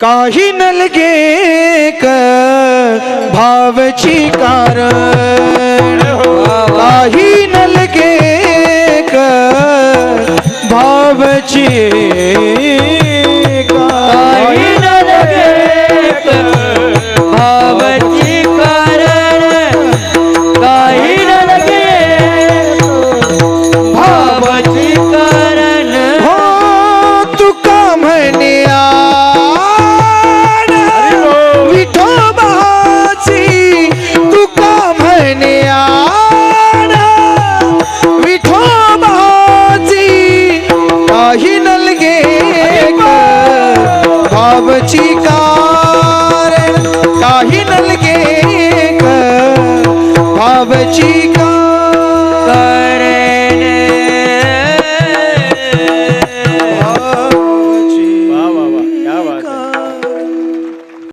काही नलगे क भावची कारण। काही नलगे क भावची काही कारण न लगे भावची कारण। काही न लगे भावची भावची कारण काही नलगे भावची